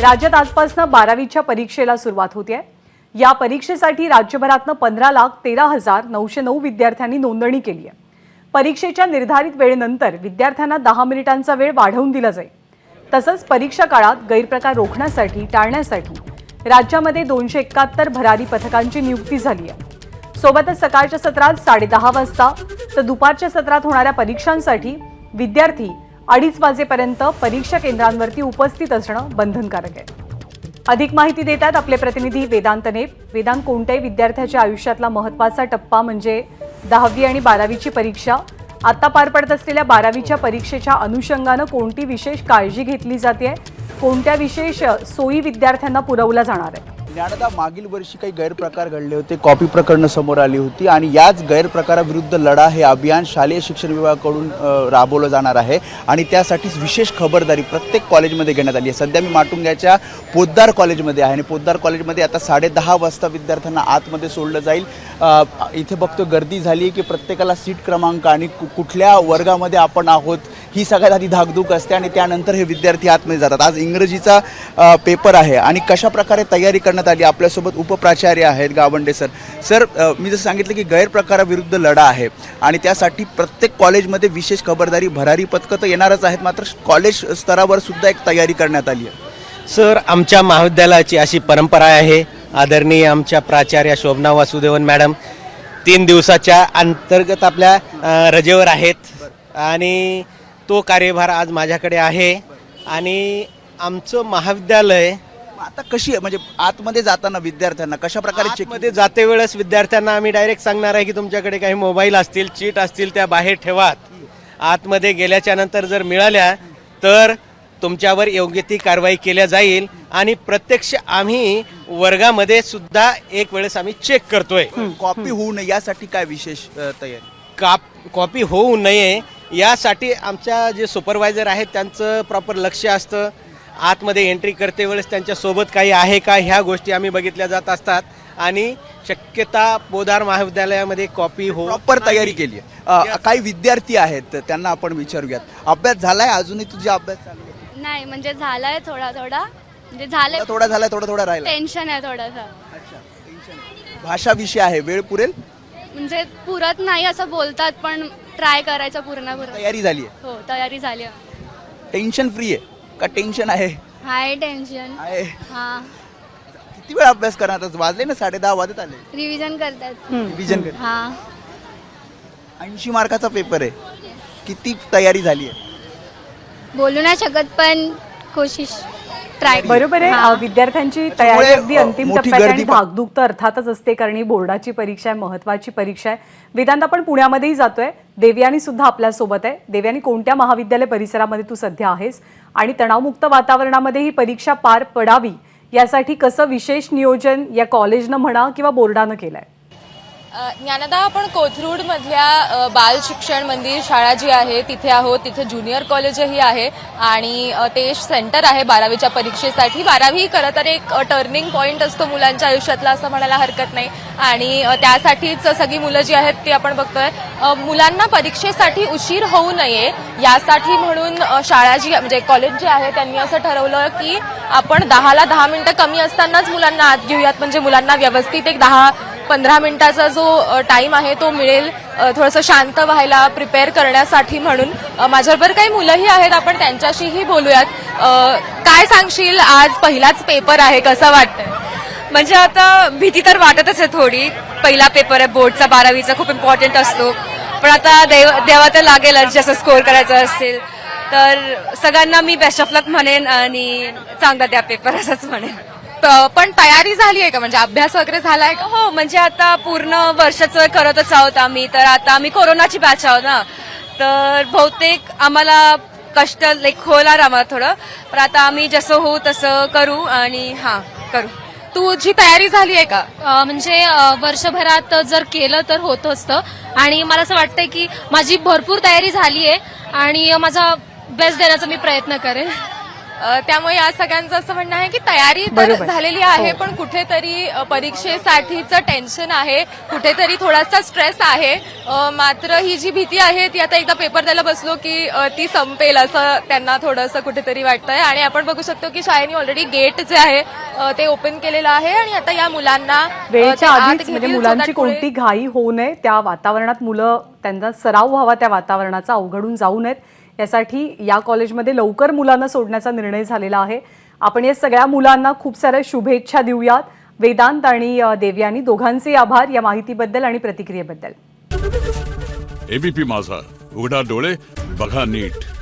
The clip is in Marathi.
राज्यात आजपासून बारावीच्या परीक्षेला सुरुवात होते आहे या परीक्षेसाठी राज्यभरातनं पंधरा लाख तेरा हजार नऊशे नऊ विद्यार्थ्यांनी नोंदणी केली आहे परीक्षेच्या निर्धारित वेळेनंतर विद्यार्थ्यांना दहा मिनिटांचा वेळ वाढवून दिला जाईल. तसंच परीक्षा काळात गैरप्रकार रोखण्यासाठी टाळण्यासाठी राज्यामध्ये दोनशे एकाहत्तर भरारी पथकांची नियुक्ती झाली आहे सोबतच सकाळच्या सत्रात साडेदहा वाजता तर दुपारच्या सत्रात होणाऱ्या परीक्षांसाठी विद्यार्थी अडीच वाजेपर्यंत परीक्षा केंद्रांवरती उपस्थित असणं बंधनकारक आहे. अधिक माहिती देतात आपले प्रतिनिधी वेदांतने वेदांत कोणत्याही विद्यार्थ्याच्या आयुष्यातला महत्त्वाचा टप्पा म्हणजे दहावी आणि बारावीची परीक्षा. आता पार पडत असलेल्या बारावीच्या परीक्षेच्या अनुषंगानं कोणती विशेष काळजी घेतली जाते? कोणत्या विशेष सोयी विद्यार्थ्यांना पुरवल्या जाणार आहे? ज्ञानदा मागील वर्षी काही गैरप्रकार घडले होते. कॉपी प्रकरणं समोर आली होती आणि याच गैरप्रकाराविरुद्ध लढा हे अभियान शालेय शिक्षण विभागाकडून राबवलं जाणार आहे. आणि त्यासाठीच विशेष खबरदारी प्रत्येक कॉलेजमध्ये घेण्यात आली आहे. सध्या मी माटुंग्याच्या पोद्दार कॉलेजमध्ये आहे आणि पोद्दार कॉलेजमध्ये आता साडेदहा वाजता विद्यार्थ्यांना आतमध्ये सोडलं जाईल. इथे बघतो गर्दी झाली आहे की प्रत्येकाला सीट क्रमांक आणि कु- कुठल्या वर्गामध्ये आपण आहोत ही सगळ्यात आधी धाकधूक असते आणि त्यानंतर हे विद्यार्थी आतमध्ये जातात. आज इंग्रजीचा पेपर आहे आणि कशा प्रकारे तयारी करण्यात आली. आपल्यासोबत उपप्राचार्य आहेत गावंडे सर. सर मी जसं सांगितलं की गैरप्रकाराविरुद्ध लढा आहे आणि त्यासाठी प्रत्येक कॉलेजमध्ये विशेष खबरदारी भरारी पथकं तर येणारच आहेत. मात्र कॉलेज स्तरावर सुद्धा एक तयारी करण्यात आली आहे. सर आमच्या महाविद्यालयाची अशी परंपरा आहे. आदरणीय आमच्या प्राचार्य शोभना वासुदेवन मॅडम तीन दिवसाच्या अंतर्गत आपल्या रजेवर आहेत. आणि तो कार्यभार आज माझ्याकडे आहे. आणि आमचं महाविद्यालय आता कशी आहे? म्हणजे आतमध्ये जाताना विद्यार्थ्यांना कशा प्रकारे चेकमध्ये जाते वेळेस विद्यार्थ्यांना आम्ही डायरेक्ट सांगणार आहे की तुमच्याकडे काही मोबाईल असतील चीट असतील त्या बाहेर ठेवात. आतमध्ये गेल्याच्यानंतर जर मिळाल्या तर तुमच्यावर योग्य ती कारवाई केल्या जाईल आणि प्रत्यक्ष आम्ही वर्गामध्ये सुद्धा एक वेळेस आम्ही चेक करतोय. कॉपी होऊ नये यासाठी काय विशेष अ, तयारी? काप कॉपी होऊ नये यासाठी आमच्या जे सुपरवायझर आहेत त्यांचं प्रॉपर लक्ष असतं. आतमध्ये एंट्री करते वेळेस त्यांच्यासोबत काही आहे का? ह्या गोष्टी आम्ही बघितल्या जात असतात. आणि शक्यता पोदार महाविद्यालयामध्ये कॉपी हो. प्रॉपर तयारी केली आहे. काही विद्यार्थी आहेत त्यांना आपण विचारूयात. अभ्यास झालाय अजूनही तुझा अभ्यास चालू आहे? नाही म्हणजे झालाय थोडा थोडा. म्हणजे झालंय. थोडा झालाय थोडा थोडा राहिला टेन्शन आहे थोडासा. भाषा विषय आहे. वेळ पुरेल? म्हणजे पुरत नाही असं बोलतात पण ट्राय करायचं पूर्ण पूर्ण. तयारी झाली आहे. हो तयारी झाली टेन्शन फ्री आहे. का टेन्शन आहे? हाय टेन्शन आहे. हा. किती वेळ अभ्यास करणार वाजले ना साडे दहा वाजत आले. रिव्हिजन करतात. रिव्हिजन कर हा. ऐंशी मार्काचा पेपर आहे. किती तयारी झाली आहे? बोलू नाही शकत पण कोशिश. ट्राय बरोबर आहे. विद्यार्थ्यांची तयारी अगदी अंतिम टप्प्यात आणि धाकधूक तर अर्थातच असते कारण. ही बोर्डाची परीक्षा आहे महत्वाची परीक्षा आहे. वेदांत आपण पुण्यामध्येही जातोय. देवयानी सुद्धा आपल्यासोबत आहे. देवयानी कोणत्या महाविद्यालय परिसरामध्ये तू सध्या आहेस? आणि तणावमुक्त वातावरणामध्ये ही परीक्षा पार पडावी यासाठी कसं विशेष नियोजन या कॉलेजनं म्हणा किंवा बोर्डानं केलंय? ज्ञानदा आपण कोथरूड मधल्या बाल शिक्षण मंदिर शाळा जी आहे तिथे आहोत. तिथे ज्युनियर कॉलेजही आहे आणि ते सेंटर आहे बारावीच्या परीक्षेसाठी. बारावी खरं तर एक टर्निंग पॉईंट असतो मुलांच्या आयुष्यातला असं म्हणायला हरकत नाही. आणि त्यासाठीच सगळी मुलं जी आहेत ती आपण बघतोय. मुलांना परीक्षेसाठी उशीर होऊ नये यासाठी म्हणून शाळा जी म्हणजे कॉलेज जे आहे त्यांनी असं ठरवलं की आपण दहाला दहा मिनिटं कमी असतानाच मुलांना आत घेऊयात. म्हणजे मुलांना व्यवस्थित एक दहा पंधरा मिनिटाचा जो टाईम आहे तो मिळेल थोडंसं शांत व्हायला प्रिपेअर करण्यासाठी म्हणून. माझ्याबरोबर काही मुलंही आहेत आपण त्यांच्याशीही बोलूयात. काय सांगशील? आज पहिलाच पेपर आहे कसं वाटतंय? म्हणजे आता भीती तर वाटतच आहे थोडी. पहिला पेपर आहे बोर्डचा बारावीचा खूप इम्पॉर्टंट असतो. पण आता देव देवा तर लागेलच जसं स्कोअर करायचं असेल तर सगळ्यांना मी बेस्ट ऑफ लक म्हणेन आणि चांगला द्या पेपर असंच म्हणेन. पण तयारी झाली आहे का? म्हणजे अभ्यास वगैरे झालाय का? हो म्हणजे आता पूर्ण वर्षाचं करतच आहोत आम्ही. तर आता आम्ही कोरोनाची बॅच आहोत ना. तर बहुतेक आम्हाला कष्ट लाईक होणार आम्हाला थोडं. पण आता आम्ही जसं होऊ तसं करू आणि हां करू. तुझी तयारी झाली आहे का? अ, म्हणजे अ, वर्षभरात जर केलं तर होतं असतं. आणि मला असं वाटतंय की माझी भरपूर तयारी झाली आहे आणि माझा बेस्ट देण्याचा मी प्रयत्न करेन. त्यामुळे या सगळ्यांचं असं म्हणणं आहे की तयारी तर. झालेली आहे हो. पण कुठेतरी परीक्षेसाठीचं टेन्शन आहे. कुठेतरी थोडासा स्ट्रेस आहे. मात्र ही जी भीती आहे ती आता एकदा पेपर द्यायला बसलो की ती संपेल असं त्यांना थोडंसं कुठेतरी वाटतंय. आणि आपण बघू शकतो की शाळेने ऑलरेडी गेट जे आहे ते ओपन केलेलं आहे. आणि आता या मुलांना वेळेच्या आधीच म्हणजे मुलांची कोणती घाई होऊ नये त्या वातावरणात मुलं त्यांचा सराव व्हावा त्या वातावरणाचा अवघडून जाऊ नयेत. यासाठी या कॉलेजमध्ये लवकर मुलांना सोडण्याचा निर्णय झालेला आहे. आपण या सगळ्या मुलांना खूप साऱ्या शुभेच्छा देऊयात. वेदांत आणि देवयानी दोघांचे आभार या माहितीबद्दल आणि प्रतिक्रियेबद्दल. एबीपी माझा. उघडा डोळे बघा नीट.